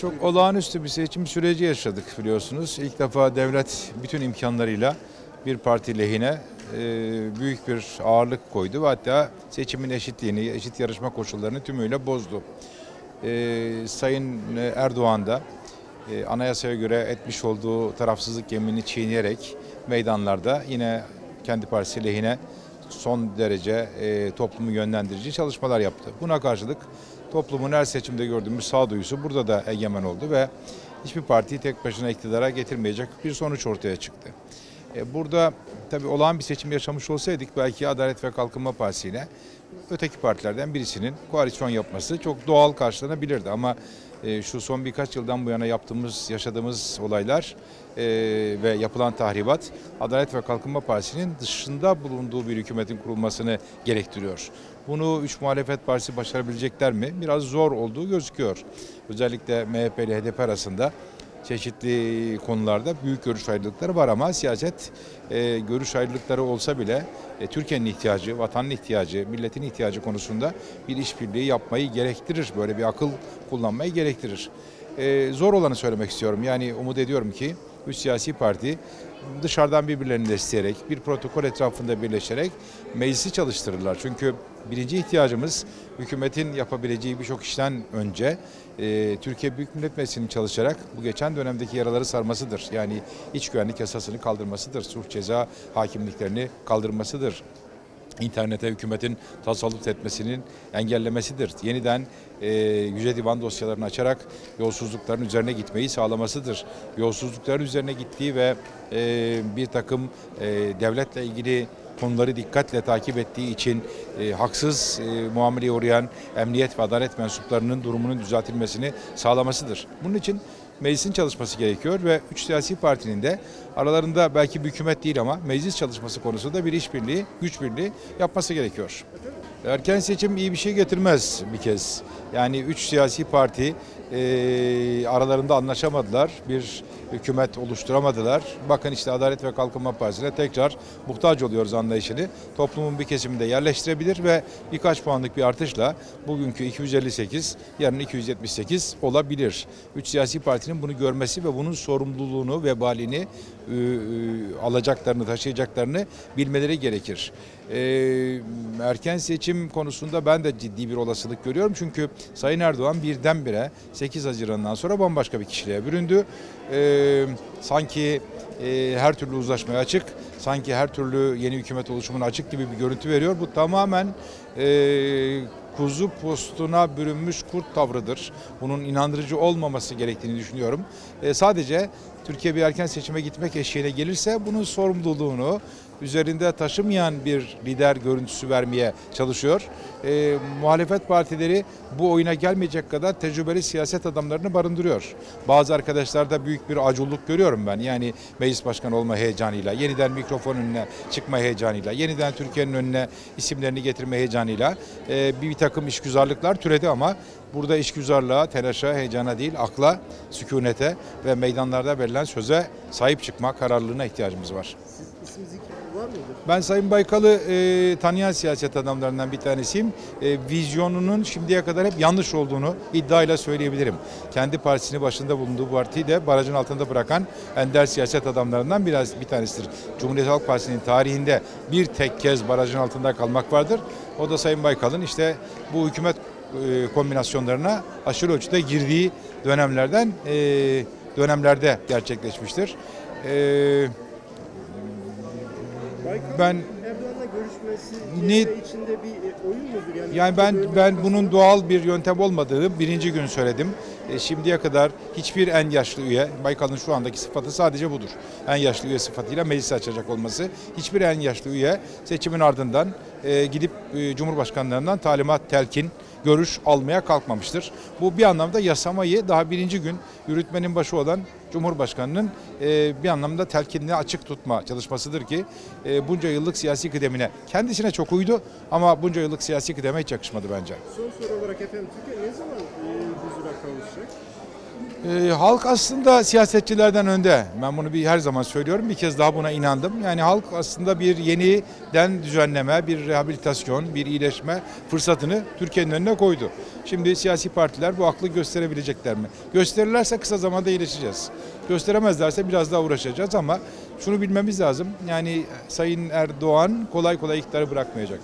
Çok olağanüstü bir seçim süreci yaşadık biliyorsunuz. İlk defa devlet bütün imkanlarıyla bir parti lehine e, büyük bir ağırlık koydu ve hatta seçimin eşitliğini, eşit yarışma koşullarını tümüyle bozdu. E, Sayın Erdoğan da e, anayasaya göre etmiş olduğu tarafsızlık yeminini çiğneyerek meydanlarda yine kendi partisi lehine son derece toplumu yönlendirici çalışmalar yaptı. Buna karşılık toplumun her seçimde gördüğümüz sağduyusu burada da egemen oldu ve hiçbir partiyi tek başına iktidara getirmeyecek bir sonuç ortaya çıktı. E, burada tabii olağan bir seçim yaşamış olsaydık belki Adalet ve Kalkınma Partisi'ne öteki partilerden birisinin koalisyon yapması çok doğal karşılanabilirdi ama e, şu son birkaç yıldan bu yana yaptığımız, yaşadığımız olaylar e, ve yapılan tahribat Adalet ve Kalkınma Partisi'nin dışında bulunduğu bir hükümetin kurulmasını gerektiriyor. Bunu üç muhalefet partisi başarabilecekler mi? Biraz zor olduğu gözüküyor. Özellikle MHP ile HDP arasında çeşitli konularda büyük görüş ayrılıkları var ama siyaset e, görüş ayrılıkları olsa bile e, Türkiye'nin ihtiyacı, vatanın ihtiyacı, milletin ihtiyacı konusunda bir işbirliği yapmayı gerektirir. Böyle bir akıl kullanmayı gerektirir. E, zor olanı söylemek istiyorum. Yani umut ediyorum ki üç siyasi parti dışarıdan birbirlerini destekleyerek, bir protokol etrafında birleşerek meclisi çalıştırırlar. Çünkü birinci ihtiyacımız hükümetin yapabileceği birçok işten önce e, Türkiye Büyük Millet Meclisi'nin çalışarak bu geçen dönemdeki yaraları sarmasıdır. Yani iç güvenlik yasasını kaldırmasıdır, suç ceza hakimliklerini kaldırmasıdır internete hükümetin tasarruf etmesinin engellemesidir. Yeniden e, Yüce Divan dosyalarını açarak yolsuzlukların üzerine gitmeyi sağlamasıdır. Yolsuzlukların üzerine gittiği ve e, bir takım e, devletle ilgili konuları dikkatle takip ettiği için e, haksız e, muameleye uğrayan emniyet ve adalet mensuplarının durumunun düzeltilmesini sağlamasıdır. Bunun için meclisin çalışması gerekiyor ve üç siyasi partinin de aralarında belki bir hükümet değil ama meclis çalışması konusunda bir işbirliği, güç birliği yapması gerekiyor. Erken seçim iyi bir şey getirmez bir kez. Yani üç siyasi parti e, aralarında anlaşamadılar. Bir hükümet oluşturamadılar. Bakın işte Adalet ve Kalkınma Partisi'ne tekrar muhtaç oluyoruz anlayışını. Toplumun bir kesiminde yerleştirebilir ve birkaç puanlık bir artışla bugünkü 258 yarın 278 olabilir. Üç siyasi partinin bunu görmesi ve bunun sorumluluğunu, vebalini alacaklarını, taşıyacaklarını bilmeleri gerekir. E, erken seçim konusunda ben de ciddi bir olasılık görüyorum. Çünkü Sayın Erdoğan birdenbire 8 Haziran'dan sonra bambaşka bir kişiliğe büründü. E, sanki e, her türlü uzlaşmaya açık, sanki her türlü yeni hükümet oluşumuna açık gibi bir görüntü veriyor. Bu tamamen e, kuzu postuna bürünmüş kurt tavrıdır. Bunun inandırıcı olmaması gerektiğini düşünüyorum. E, sadece Türkiye bir erken seçime gitmek eşiğine gelirse bunun sorumluluğunu üzerinde taşımayan bir lider görüntüsü vermeye çalışıyor. E, muhalefet partileri bu oyuna gelmeyecek kadar tecrübeli siyaset adamlarını barındırıyor. Bazı arkadaşlarda büyük bir aculuk görüyorum ben. Yani meclis başkanı olma heyecanıyla, yeniden mikrofon önüne çıkma heyecanıyla, yeniden Türkiye'nin önüne isimlerini getirme heyecanıyla e, bir takım işgüzarlıklar türedi ama burada işgüzarlığa, telaşa, heyecana değil, akla, sükunete ve meydanlarda verilen söze sahip çıkma kararlılığına ihtiyacımız var. Ben Sayın Baykal'ı e, tanıyan siyaset adamlarından bir tanesiyim. E, vizyonunun şimdiye kadar hep yanlış olduğunu iddiayla söyleyebilirim. Kendi partisini başında bulunduğu partiyi de barajın altında bırakan ender siyaset adamlarından biraz bir tanesidir. Cumhuriyet Halk Partisi'nin tarihinde bir tek kez barajın altında kalmak vardır. O da Sayın Baykal'ın işte bu hükümet kombinasyonlarına aşırı ölçüde girdiği dönemlerden e, dönemlerde gerçekleşmiştir. E, Ben- Ne- içinde bir e, oyun mudur? Yani, Yani ben ben bir- bunun doğal bir yöntem olmadığını birinci gün söyledim. E, şimdiye kadar hiçbir en yaşlı üye, Baykal'ın şu andaki sıfatı sadece budur. En yaşlı üye sıfatıyla meclis açacak olması. Hiçbir en yaşlı üye seçimin ardından e, gidip e, Cumhurbaşkanlarından talimat, telkin, görüş almaya kalkmamıştır. Bu bir anlamda yasamayı daha birinci gün yürütmenin başı olan Cumhurbaşkanı'nın e, bir anlamda telkinini açık tutma çalışmasıdır ki e, bunca yıllık siyasi kıdemine kendisine çok uydu ama bunca yıllık siyasi kıdeme hiç yakışmadı bence. Son soru olarak efendim Türkiye ne zaman e, huzura kavuşacak? Ee, halk aslında siyasetçilerden önde. Ben bunu bir her zaman söylüyorum. Bir kez daha buna inandım. Yani halk aslında bir yeniden düzenleme, bir rehabilitasyon, bir iyileşme fırsatını Türkiye'nin önüne koydu. Şimdi siyasi partiler bu aklı gösterebilecekler mi? Gösterirlerse kısa zamanda iyileşeceğiz. Gösteremezlerse biraz daha uğraşacağız ama şunu bilmemiz lazım. Yani Sayın Erdoğan kolay kolay iktidarı bırakmayacak.